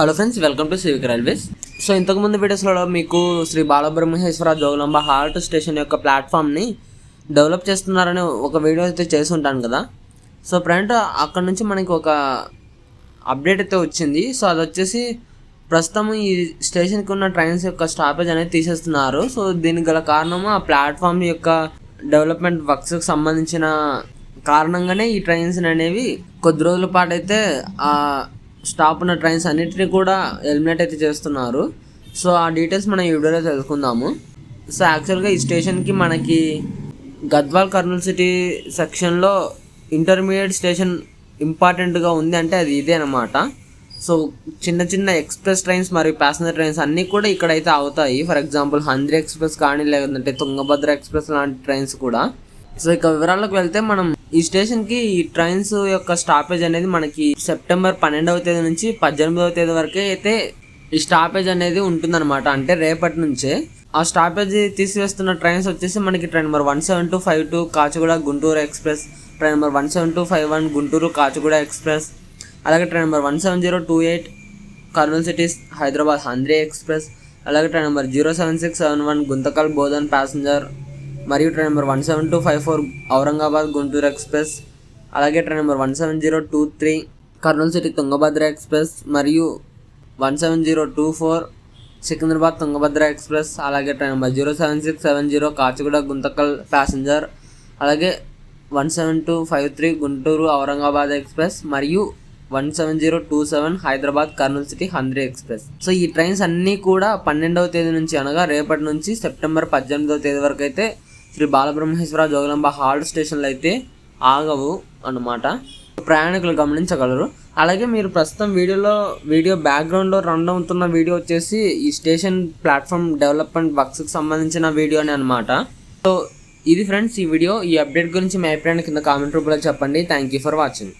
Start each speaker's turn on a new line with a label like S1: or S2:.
S1: Hello friends welcome to civic railways so ఇంతకుముందు వీడియోస్లో మీకు శ్రీ బాలబ్రహ్మేశ్వర జోగులాంబ హార్ట్ స్టేషన్ యొక్క ప్లాట్ఫామ్ని డెవలప్ చేస్తున్నారని ఒక వీడియో అయితే చేసి ఉంటాను కదా. సో ఫ్రెండ్ అక్కడ నుంచి మనకి ఒక అప్డేట్ అయితే వచ్చింది. సో అది వచ్చేసి ప్రస్తుతం ఈ స్టేషన్కి ఉన్న ట్రైన్స్ యొక్క స్టాపేజ్ అనేది తీసేస్తున్నారు. సో దీనికి గల కారణము ఆ ప్లాట్ఫామ్ యొక్క డెవలప్మెంట్ వర్క్స్కి సంబంధించిన కారణంగానే ఈ ట్రైన్స్ అనేవి కొద్ది రోజుల పాటు అయితే ఆ స్టాప్ ఉన్న ట్రైన్స్ అన్నిటిని కూడా ఎలిమినేట్ అయితే చేస్తున్నారు. సో ఆ డీటెయిల్స్ మనం ఈ వీడియోలో తెలుసుకుందాము. సో యాక్చువల్గా ఈ స్టేషన్కి మనకి గద్వాల్ కర్నూలు సిటీ సెక్షన్లో ఇంటర్మీడియట్ స్టేషన్ ఇంపార్టెంట్గా ఉంది అంటే అది ఇదే అనమాట సో చిన్న చిన్న ఎక్స్ప్రెస్ ట్రైన్స్ మరియు ప్యాసింజర్ ట్రైన్స్ అన్నీ కూడా ఇక్కడైతే అవుతాయి. ఫర్ ఎగ్జాంపుల్ హంద్రీ ఎక్స్ప్రెస్ కానీ లేదంటే తుంగభద్ర ఎక్స్ప్రెస్ లాంటి ట్రైన్స్ కూడా. సో ఇక వివరాలకు వెళ్తే మనం ఈ స్టేషన్కి ఈ ట్రైన్స్ యొక్క స్టాపేజ్ అనేది మనకి సెప్టెంబర్ పన్నెండవ తేదీ నుంచి పద్దెనిమిదవ తేదీ వరకే అయితే ఈ స్టాపేజ్ అనేది ఉంటుందన్నమాట. అంటే రేపటి నుంచే. ఆ స్టాపేజ్ తీసివేస్తున్న ట్రైన్స్ వచ్చేసి మనకి train number one seven two five two Kacheguda Guntur express train number one seven two five one Guntur Kacheguda express అలాగే train number one seven zero two eight Kurnool city's Hyderabad Handri express అలాగే train number zero seven six seven one Guntakal Bodhan passenger మరియు train number one seven two five four Aurangabad Guntur express అలాగే train number one seven zero two three Kurnool city Tungabhadra express మరియు one seven zero two four Secunderabad Tungabhadra express అలాగే train number zero seven six seven zero Kacheguda Guntakal passenger అలాగే one seven two five three Guntur Aurangabad express మరియు one seven zero two seven Hyderabad Kurnool city Handri express so ఈ trains అన్నీ కూడా పన్నెండవ తేదీ నుంచి అనగా రేపటి నుంచి సెప్టెంబర్ పద్దెనిమిదవ తేదీ వరకు అయితే శ్రీ బాలబ్రహ్మేశ్వర జోగులాంబ హాల్ట్ స్టేషన్లు అయితే ఆగవు అన్నమాట. ప్రయాణికులు గమనించగలరు. అలాగే మీరు ప్రస్తుతం వీడియోలో వీడియో బ్యాక్గ్రౌండ్లో రన్ అవుతున్న వీడియో వచ్చేసి ఈ స్టేషన్ ప్లాట్ఫామ్ డెవలప్మెంట్ వర్క్స్కి సంబంధించిన వీడియోనే అనమాట సో ఇది ఫ్రెండ్స్ ఈ వీడియో. ఈ అప్డేట్ గురించి మీ అభిప్రాయాన్ని కింద కామెంట్ రూపంలో చెప్పండి. Thank you for watching